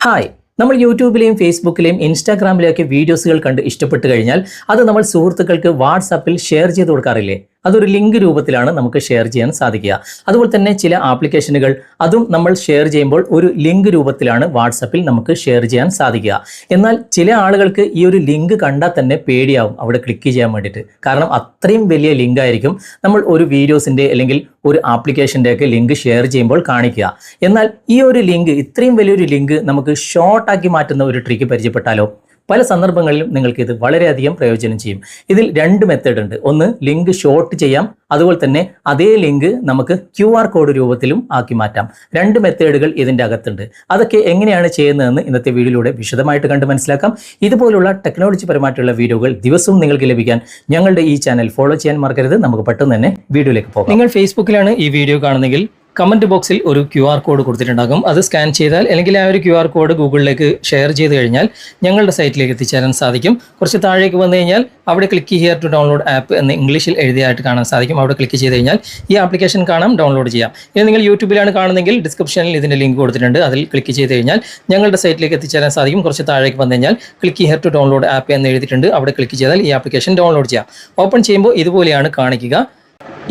Hi നമ്മൾ യൂട്യൂബിലെയും ഫേസ്ബുക്കിലെയും ഇൻസ്റ്റാഗ്രാമിലെയൊക്കെ വീഡിയോസുകൾ കണ്ട് ഇഷ്ടപ്പെട്ട് കഴിഞ്ഞാൽ അത് നമ്മൾ സുഹൃത്തുക്കൾക്ക് വാട്സാപ്പിൽ ഷെയർ ചെയ്ത് കൊടുക്കാറില്ലേ? അതൊരു ലിങ്ക് രൂപത്തിലാണ് നമുക്ക് ഷെയർ ചെയ്യാൻ സാധിക്കുക. അതുപോലെ തന്നെ ചില ആപ്ലിക്കേഷനുകൾ അതും നമ്മൾ ഷെയർ ചെയ്യുമ്പോൾ ഒരു ലിങ്ക് രൂപത്തിലാണ് വാട്സപ്പിൽ നമുക്ക് ഷെയർ ചെയ്യാൻ സാധിക്കുക. എന്നാൽ ചില ആളുകൾക്ക് ഈ ഒരു ലിങ്ക് കണ്ടാൽ തന്നെ പേടിയാവും അവിടെ ക്ലിക്ക് ചെയ്യാൻ വേണ്ടിയിട്ട്. കാരണം അത്രയും വലിയ ലിങ്ക് ആയിരിക്കും നമ്മൾ ഒരു വീഡിയോസിന്റെ അല്ലെങ്കിൽ ഒരു ആപ്ലിക്കേഷന്റെ ഒക്കെ ലിങ്ക് ഷെയർ ചെയ്യുമ്പോൾ കാണിക്കുക. എന്നാൽ ഈ ഒരു ലിങ്ക് ഇത്രയും വലിയൊരു ലിങ്ക് നമുക്ക് ഷോർട്ടാക്കി മാറ്റുന്ന ഒരു ട്രിക്ക് പരിചയപ്പെട്ടാലോ? പല സന്ദർഭങ്ങളിലും നിങ്ങൾക്ക് ഇത് വളരെയധികം പ്രയോജനം ചെയ്യും. ഇതിൽ രണ്ട് മെത്തേഡ് ഉണ്ട്. ഒന്ന് ലിങ്ക് ഷോർട്ട് ചെയ്യാം. അതുപോലെ തന്നെ അതേ ലിങ്ക് നമുക്ക് ക്യു കോഡ് രൂപത്തിലും ആക്കി മാറ്റാം. രണ്ട് മെത്തേഡുകൾ ഇതിന്റെ അകത്തുണ്ട്. അതൊക്കെ എങ്ങനെയാണ് ചെയ്യുന്നതെന്ന് ഇന്നത്തെ വീഡിയോയിലൂടെ വിശദമായിട്ട് കണ്ട് മനസ്സിലാക്കാം. ഇതുപോലുള്ള ടെക്നോളജി പരമായിട്ടുള്ള വീഡിയോകൾ ദിവസവും നിങ്ങൾക്ക് ലഭിക്കാൻ ഞങ്ങളുടെ ഈ ചാനൽ ഫോളോ ചെയ്യാൻ മറക്കരുത്. നമുക്ക് പെട്ടെന്ന് തന്നെ വീഡിയോയിലേക്ക് പോകാം. നിങ്ങൾ ഫേസ്ബുക്കിലാണ് ഈ വീഡിയോ കാണുന്നെങ്കിൽ കമന്റ് ബോക്സിൽ ഒരു ക്യു ആർ കോഡ് കൊടുത്തിട്ടുണ്ടാകും. അത് സ്കാൻ ചെയ്താൽ അല്ലെങ്കിൽ ആ ഒരു ക്യു ആർ കോഡ് ഗൂഗിളിലേക്ക് ഷെയർ ചെയ്ത് കഴിഞ്ഞാൽ ഞങ്ങളുടെ സൈറ്റിലേക്ക് എത്തിച്ചേരാൻ സാധിക്കും. കുറച്ച് താഴേക്ക് വന്നു കഴിഞ്ഞാൽ അവിടെ click here to download app എന്ന് ഇംഗ്ലീഷിൽ എഴുതിയായിട്ട് കാണാൻ സാധിക്കും. അവിടെ ക്ലിക്ക് ചെയ്ത് കഴിഞ്ഞാൽ ഈ ആപ്ലിക്കേഷൻ കാണാം ഡൗൺലോഡ് ചെയ്യാം. ഇനി നിങ്ങൾ യൂട്യൂബിലാണ് കാണുന്നെങ്കിൽ ഡിസ്ക്രിപ്ഷനിൽ ഇതിന്റെ ലിങ്ക് കൊടുത്തിട്ടുണ്ട്. അതിൽ ക്ലിക്ക് ചെയ്ത് കഴിഞ്ഞാൽ ഞങ്ങളുടെ സൈറ്റിലേക്ക് എത്തിച്ചേരാൻ സാധിക്കും. കുറച്ച് താഴേക്ക് വന്നു കഴിഞ്ഞാൽ click here to download app എന്ന് എഴുതിയിട്ടുണ്ട്. അവിടെ ക്ലിക്ക് ചെയ്താൽ ഈ ആപ്ലിക്കേഷൻ ഡൗൺലോഡ് ചെയ്യാം. ഓപ്പൺ ചെയ്യുമ്പോൾ ഇതുപോലെയാണ് കാണിക്കുക.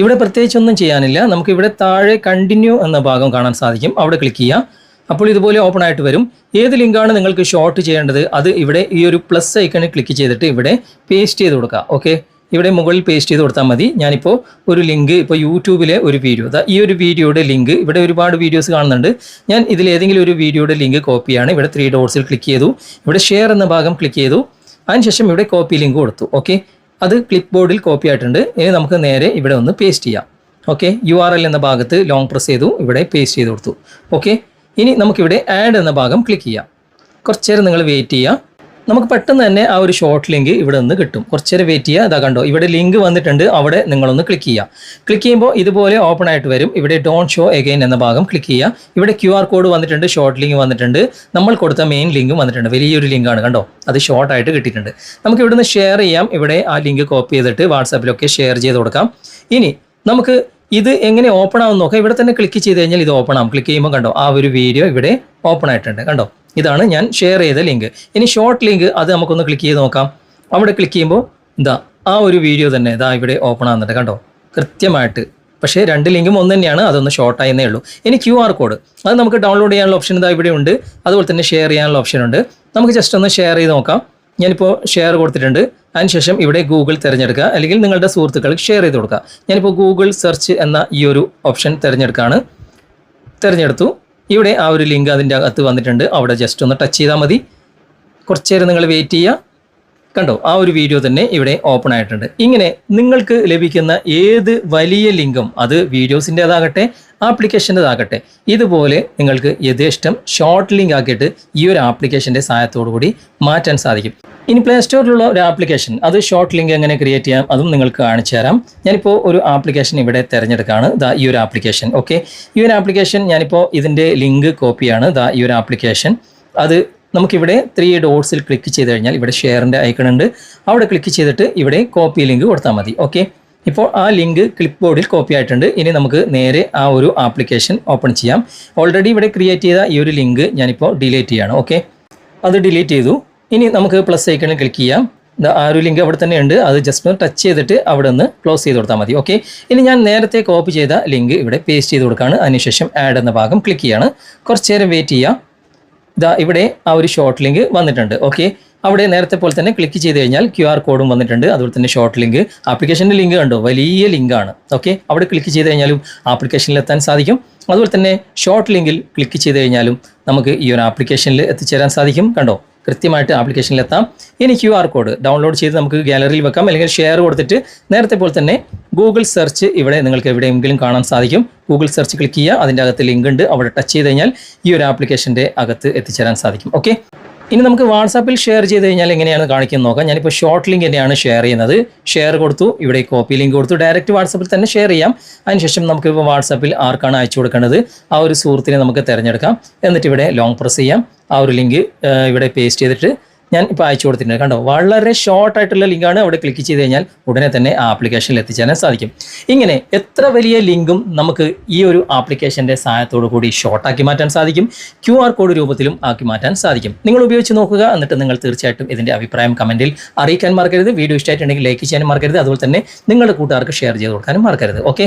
ഇവിടെ പ്രത്യേകിച്ചൊന്നും ചെയ്യാനില്ല. നമുക്ക് ഇവിടെ താഴെ കണ്ടിന്യൂ എന്ന ഭാഗം കാണാൻ സാധിക്കും. അവിടെ ക്ലിക്ക് ചെയ്യുക അപ്പോൾ ഇതുപോലെ ഓപ്പൺ ആയിട്ട് വരും. ഏത് ലിങ്കാണ് നിങ്ങൾക്ക് ഷോർട്ട് ചെയ്യേണ്ടത്? അത് ഇവിടെ ഈ ഒരു പ്ലസ് ഐക്കണിൽ ക്ലിക്ക് ചെയ്തിട്ട് ഇവിടെ പേസ്റ്റ് ചെയ്ത് കൊടുക്കുക ഓക്കെ ഇവിടെ മുകളിൽ പേസ്റ്റ് ചെയ്ത് കൊടുത്താൽ മതി. ഞാനിപ്പോൾ ഒരു ലിങ്ക് ഇപ്പോൾ യൂട്യൂബിലെ ഒരു വീഡിയോ ഈ ഒരു വീഡിയോയുടെ ലിങ്ക് ഇവിടെ ഒരുപാട് വീഡിയോസ് കാണുന്നുണ്ട്. ഞാൻ ഇതിൽ ഏതെങ്കിലും ഒരു വീഡിയോയുടെ ലിങ്ക് കോപ്പിയാണ് ഇവിടെ ത്രീ ഡോട്ട്സിൽ ക്ലിക്ക് ചെയ്തു. ഇവിടെ ഷെയർ എന്ന ഭാഗം ക്ലിക്ക് ചെയ്തു. അതിനുശേഷം ഇവിടെ കോപ്പി ലിങ്ക് കൊടുത്തു. ഓക്കെ അത് ക്ലിപ്പ് ബോർഡിൽ കോപ്പി ആയിട്ടുണ്ട്. ഇനി നമുക്ക് നേരെ ഇവിടെ ഒന്ന് പേസ്റ്റ് ചെയ്യാം. ഓക്കെ യു ആർ എൽ എന്ന ഭാഗത്ത് ലോങ് പ്രസ് ചെയ്തു ഇവിടെ പേസ്റ്റ് ചെയ്ത് കൊടുത്തു. ഓക്കെ ഇനി നമുക്കിവിടെ ആഡ് എന്ന ഭാഗം ക്ലിക്ക് ചെയ്യാം. കുറച്ചേരം നിങ്ങൾ വെയിറ്റ് ചെയ്യുക. നമുക്ക് പെട്ടെന്ന് തന്നെ ആ ഒരു ഷോർട്ട് ലിങ്ക് ഇവിടെ നിന്ന് കിട്ടും. കുറച്ച് നേരം വെയിറ്റ് ചെയ്യുക. ഇതാ കണ്ടോ ഇവിടെ ലിങ്ക് വന്നിട്ടുണ്ട്. അവിടെ നിങ്ങളൊന്ന് ക്ലിക്ക് ചെയ്യുക. ക്ലിക്ക് ചെയ്യുമ്പോൾ ഇതുപോലെ ഓപ്പൺ ആയിട്ട് വരും. ഇവിടെ ഡോണ്ട് ഷോ എഗെയിൻ എന്ന ഭാഗം ക്ലിക്ക് ചെയ്യുക. ഇവിടെ ക്യു ആർ കോഡ് വന്നിട്ടുണ്ട് ഷോർട്ട് ലിങ്ക് വന്നിട്ടുണ്ട്. നമ്മൾ കൊടുത്ത മെയിൻ ലിങ്കും വന്നിട്ടുണ്ട്. വലിയൊരു ലിങ്കാണ് കണ്ടോ? അത് ഷോർട്ട് ആയിട്ട് കിട്ടിയിട്ടുണ്ട്. നമുക്ക് ഇവിടുന്ന് ഷെയർ ചെയ്യാം. ഇവിടെ ആ ലിങ്ക് കോപ്പി ചെയ്തിട്ട് വാട്സാപ്പിലൊക്കെ ഷെയർ ചെയ്ത് കൊടുക്കാം. ഇനി നമുക്ക് ഇത് എങ്ങനെ ഓപ്പൺ ആവും നോക്കാം. ഇവിടെ തന്നെ ക്ലിക്ക് ചെയ്ത് കഴിഞ്ഞാൽ ഇത് ഓപ്പൺ ആവും. ക്ലിക്ക് ചെയ്യുമ്പോൾ കണ്ടോ ആ ഒരു വീഡിയോ ഇവിടെ ഓപ്പൺ ആയിട്ടുണ്ട് കണ്ടോ? ഇതാണ് ഞാൻ ഷെയർ ചെയ്ത ലിങ്ക് ഇനി ഷോർട്ട് ലിങ്ക് അത് നമുക്കൊന്ന് ക്ലിക്ക് ചെയ്ത് നോക്കാം. അവിടെ ക്ലിക്ക് ചെയ്യുമ്പോൾ ഇതാ ആ ഒരു വീഡിയോ തന്നെ ഇതാ ഇവിടെ ഓപ്പൺ ആകുന്നുണ്ട് കണ്ടോ? കൃത്യമായിട്ട്. പക്ഷേ രണ്ട് ലിങ്കും ഒന്ന് തന്നെയാണ് അതൊന്ന് ഷോർട്ട് ആയെന്നേ ഉള്ളൂ. ഇനി ക്യു ആർ കോഡ് അത് നമുക്ക് ഡൗൺലോഡ് ചെയ്യാനുള്ള ഓപ്ഷൻ ഇതാ ഇവിടെ ഉണ്ട്. അതുപോലെ തന്നെ ഷെയർ ചെയ്യാനുള്ള ഓപ്ഷൻ ഉണ്ട്. നമുക്ക് ജസ്റ്റ് ഒന്ന് ഷെയർ ചെയ്ത് നോക്കാം. ഞാനിപ്പോൾ ഷെയർ കൊടുത്തിട്ടുണ്ട്. അതിനുശേഷം ഇവിടെ ഗൂഗിൾ തിരഞ്ഞെടുക്കുക. അല്ലെങ്കിൽ നിങ്ങളുടെ സുഹൃത്തുക്കൾക്ക് ഷെയർ ചെയ്ത് കൊടുക്കുക. ഞാനിപ്പോൾ ഗൂഗിൾ സെർച്ച് എന്ന ഈ ഒരു ഓപ്ഷൻ തിരഞ്ഞെടുക്കുകയാണ് തിരഞ്ഞെടുത്തു. ഇവിടെ ആ ഒരു ലിങ്ക് അതിന്റെ അകത്ത് വന്നിട്ടുണ്ട്. അവിടെ ജസ്റ്റ് ഒന്ന് ടച്ച് ചെയ്താൽ മതി. കുറച്ച് നേരം നിങ്ങൾ വെയിറ്റ് ചെയ്യുക. കണ്ടോ ആ ഒരു വീഡിയോ തന്നെ ഇവിടെ ഓപ്പൺ ആയിട്ടുണ്ട്. ഇങ്ങനെ നിങ്ങൾക്ക് ലഭിക്കുന്ന ഏത് വലിയ ലിങ്കും അത് വീഡിയോസിന്റെതാകട്ടെ ആപ്ലിക്കേഷന്റെതാകട്ടെ ഇതുപോലെ നിങ്ങൾക്ക് യഥേഷ്ടം ഷോർട്ട് ലിങ്ക് ആക്കിയിട്ട് ഈ ഒരു ആപ്ലിക്കേഷന്റെ സഹായത്തോടു കൂടി മാറ്റാൻ സാധിക്കും. ഇനി പ്ലേ സ്റ്റോറിലുള്ള ഒരു ആപ്ലിക്കേഷൻ അത് ഷോർട്ട് ലിങ്ക് എങ്ങനെ ക്രിയേറ്റ് ചെയ്യാം അതും നിങ്ങൾക്ക് കാണിച്ചു തരാം. ഞാനിപ്പോൾ ഒരു ആപ്ലിക്കേഷൻ ഇവിടെ തിരഞ്ഞെടുക്കുകയാണ് ദാ ഈ ഒരു ആപ്ലിക്കേഷൻ ഓക്കെ ഈ ഒരു ആപ്ലിക്കേഷൻ ഞാനിപ്പോൾ ഇതിന്റെ ലിങ്ക് കോപ്പിയാണ് ദാ ഈ ഒരു ആപ്ലിക്കേഷൻ അത് നമുക്കിവിടെ ത്രീ ഡോട്ട്സിൽ ക്ലിക്ക് ചെയ്ത് കഴിഞ്ഞാൽ ഇവിടെ ഷെയറിന്റെ ഐക്കൺ ഉണ്ട്. അവിടെ ക്ലിക്ക് ചെയ്തിട്ട് ഇവിടെ കോപ്പി ലിങ്ക് കൊടുത്താൽ മതി. ഓക്കെ ഇപ്പോൾ ആ ലിങ്ക് ക്ലിപ്പ് ബോർഡിൽ കോപ്പി ആയിട്ടുണ്ട്. ഇനി നമുക്ക് നേരെ ആ ഒരു ആപ്ലിക്കേഷൻ ഓപ്പൺ ചെയ്യാം. ഓൾറെഡി ഇവിടെ ക്രിയേറ്റ് ചെയ്ത ഈ ഒരു ലിങ്ക് ഞാനിപ്പോൾ ഡിലീറ്റ് ചെയ്യാണ്. ഓക്കെ അത് ഡിലീറ്റ് ചെയ്തു. ഇനി നമുക്ക് പ്ലസ് ഐക്കണിൽ ക്ലിക്ക് ചെയ്യാം. ആ ഒരു ലിങ്ക് അവിടെ തന്നെ ഉണ്ട്. അത് ജസ്റ്റ് ഒന്ന് ടച്ച് ചെയ്തിട്ട് അവിടെ നിന്ന് ക്ലോസ് ചെയ്ത് കൊടുത്താൽ മതി. ഓക്കെ ഇനി ഞാൻ നേരത്തെ കോപ്പി ചെയ്ത ലിങ്ക് ഇവിടെ പേസ്റ്റ് ചെയ്ത് കൊടുക്കുകയാണ് അതിനുശേഷം ആഡ് എന്ന ഭാഗം ക്ലിക്ക് ചെയ്യാണ്. കുറച്ച് നേരം വെയിറ്റ് ചെയ്യാം. ഇതാ ഇവിടെ ആ ഒരു ഷോർട്ട് ലിങ്ക് വന്നിട്ടുണ്ട്. ഓക്കെ അവിടെ നേരത്തെ പോലെ തന്നെ ക്ലിക്ക് ചെയ്ത് കഴിഞ്ഞാൽ ക്യു ആർ കോഡും വന്നിട്ടുണ്ട്. അതുപോലെ തന്നെ ഷോർട്ട് ലിങ്ക് ആപ്ലിക്കേഷന്റെ ലിങ്ക് കണ്ടോ? വലിയ ലിങ്കാണ് ഓക്കെ അവിടെ ക്ലിക്ക് ചെയ്ത് കഴിഞ്ഞാലും ആപ്ലിക്കേഷനിൽ എത്താൻ സാധിക്കും. അതുപോലെ തന്നെ ഷോർട്ട് ലിങ്കിൽ ക്ലിക്ക് ചെയ്ത് കഴിഞ്ഞാലും നമുക്ക് ഈ ഒരു ആപ്ലിക്കേഷനിൽ എത്തിച്ചേരാൻ സാധിക്കും. കണ്ടോ? കൃത്യമായിട്ട് ആപ്ലിക്കേഷനിൽ എത്താം. ഇനി ക്യു ആർ കോഡ് ഡൗൺലോഡ് ചെയ്ത് നമുക്ക് ഗാലറിയിൽ വെക്കാം. അല്ലെങ്കിൽ ഷെയർ കൊടുത്തിട്ട് നേരത്തെ പോലെ തന്നെ ഗൂഗിൾ സെർച്ച് ഇവിടെ നിങ്ങൾക്ക് എവിടെയെങ്കിലും കാണാൻ സാധിക്കും. ഗൂഗിൾ സെർച്ച് ക്ലിക്ക് ചെയ്യുക. അതിന്റെ അകത്ത് ലിങ്ക് ഉണ്ട്. അവിടെ ടച്ച് ചെയ്ത് കഴിഞ്ഞാൽ ഈ ഒരു ആപ്ലിക്കേഷന്റെ അകത്ത് എത്തിച്ചേരാൻ സാധിക്കും. ഓക്കെ ഇനി നമുക്ക് വാട്സാപ്പിൽ ഷെയർ ചെയ്ത് കഴിഞ്ഞാൽ എങ്ങനെയാണ് കാണിക്കുന്നത് നോക്കാം. ഞാനിപ്പോൾ ഷോർട്ട് ലിങ്ക് തന്നെയാണ് ഷെയർ ചെയ്യുന്നത്. ഷെയർ കൊടുത്തു. ഇവിടെ കോപ്പി ലിങ്ക് കൊടുത്തു. ഡയറക്റ്റ് വാട്സാപ്പിൽ തന്നെ ഷെയർ ചെയ്യാം. അതിനുശേഷം നമുക്കിപ്പോൾ വാട്സാപ്പിൽ ആർക്കാണ് അയച്ചു കൊടുക്കേണ്ടത്? ആ ഒരു സുഹൃത്തിനെ നമുക്ക് തിരഞ്ഞെടുക്കാം. എന്നിട്ട് ഇവിടെ ലോങ് പ്രസ് ചെയ്യാം. ആ ഒരു ലിങ്ക് ഇവിടെ പേസ്റ്റ് ചെയ്തിട്ട് ഞാൻ ഇപ്പോൾ അയച്ചു കൊടുത്തിട്ടുണ്ട്. കണ്ടോ? വളരെ ഷോർട്ട് ആയിട്ടുള്ള ലിങ്കാണ് അവിടെ ക്ലിക്ക് ചെയ്ത് കഴിഞ്ഞാൽ ഉടനെ തന്നെ ആ ആപ്ലിക്കേഷനിൽ എത്തിച്ചേരാൻ സാധിക്കും. ഇങ്ങനെ എത്ര വലിയ ലിങ്കും നമുക്ക് ഈ ഒരു ആപ്ലിക്കേഷന്റെ സഹായത്തോടു കൂടി ഷോർട്ടാക്കി മാറ്റാൻ സാധിക്കും. ക്യു കോഡ് രൂപത്തിലും ആക്കി മാറ്റാൻ സാധിക്കും. നിങ്ങൾ ഉപയോഗിച്ച് നോക്കുക. എന്നിട്ട് നിങ്ങൾ തീർച്ചയായിട്ടും ഇതിന്റെ അഭിപ്രായം കമന്റിൽ അറിയിക്കാൻ മറക്കരുത്. വീഡിയോ ഇഷ്ടമായിട്ടുണ്ടെങ്കിൽ ലൈക്ക് ചെയ്യാനും മറക്കരുത്. അതുപോലെ തന്നെ നിങ്ങളുടെ കൂട്ടുകാർക്ക് ഷെയർ ചെയ്ത് കൊടുക്കാനും മറക്കരുത്. ഓക്കെ